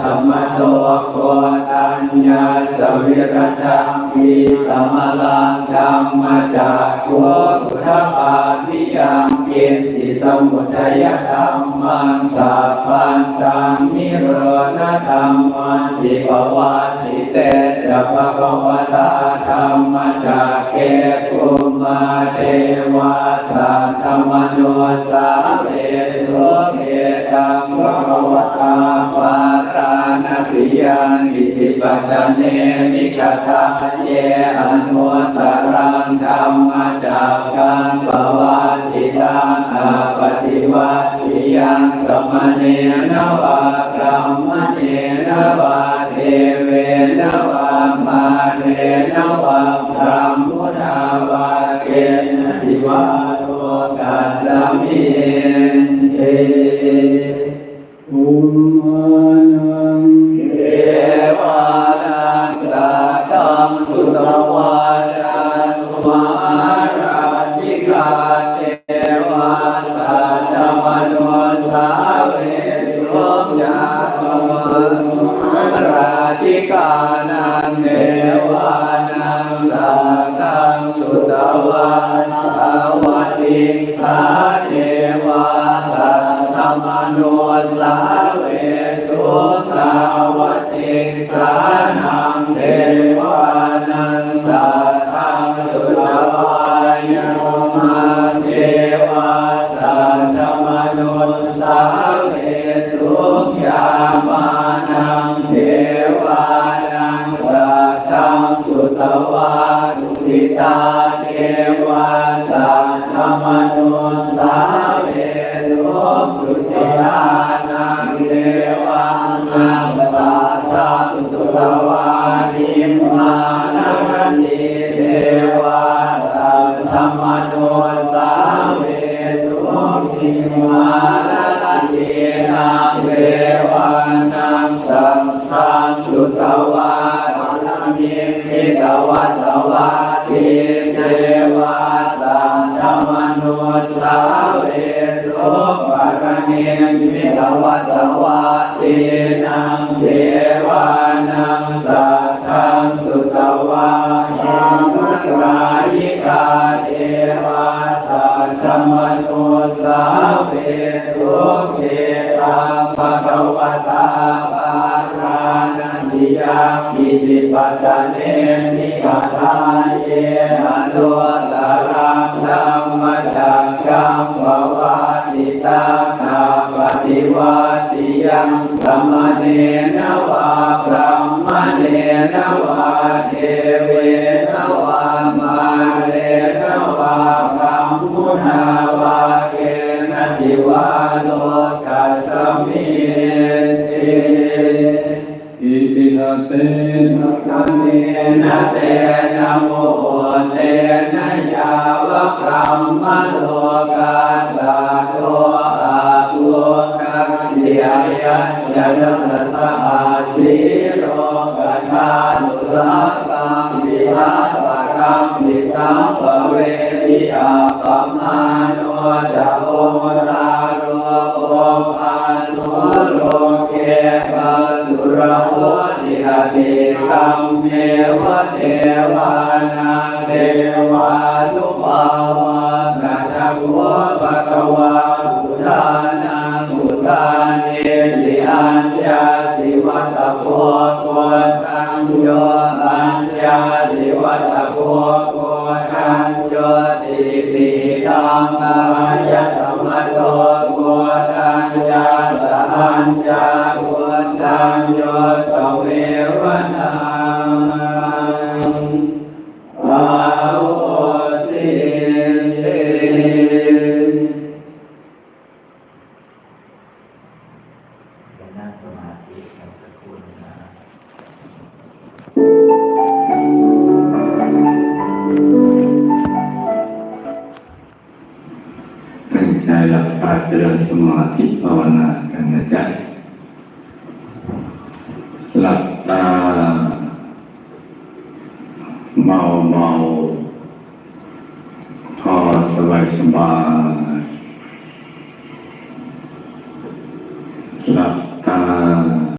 สัมมโตโกตัญญาสวิรจังกีตมลังธรรมจากโกพุทธปาทิยังเกินติสมุทัยธรรมังสัพพันตังนิโรธธรรมันติปวัติเตจะภะคะวตาธรรมจากเกปุมาเทวาสัตตมโนสาเวสุเกตัง ณสิยังอิสิปัตตเนมิกตาเยอนุตตรังธรรมจากกันปวัติตังอาปฏิวัติยังสมเนนวากรรมเนนวาเทเวนวามาเนนวาพรหมุนาวาเกณทิวาโลกัสสมิเออุ ราชิกานังเทวานังสัตังสุตวาทาวติงสาเทวาสัตตมโนสาเวสุตาวติงสานังเทวานังสัตังสุตวายมาเทวาสัตตมโนสาเวสุยามา วาสัตตมโนสาเวสุสุสิตานังเทวานังสัตตสุตวานิมานังติเทวสัตตมโนสาเวสุนิมมานังตินังเทวานังสัตตสุตวาลามิมิตวสวาติเทวาสัตตมโน สาเวสุปะคะเนมิทวาสวาตินังเทวา ตตมโนสาเวสุเกตังภะคะวะตาปาราณสิยังอิสิปัตตเนมิกตาเยอนุตตรังธรรมจักกังภวาติตังอาปฏิวัติยังสมเนนวาพรหมเนนวาเทเวนวา เตนะกัมเมนะเตนะโมเตนะยาวะพรหมมะโลกาสาโตอาตุกัสเสียยัญญะสัสสะอาสีโรกธานุสัพพังวิสัพพะกัมวิสัมภเวทิอาปมาโนจะโอตาโรโอภาสุ ตัมเมวะเทวานังเทวานุภาวะกัจจโกปะกวาอุทานังอุทาเนสิอัญญาสิวัตโพโกตังโยอัญญาสิวัตโพโกตังโยติติตังอายะสัมมโตโกตังยาสัญญาโกตังโยต เตนั่งสมาธิกันสักครู่หนึ่งนะตั้งใจหลับตาเจริญสมา お伺いします。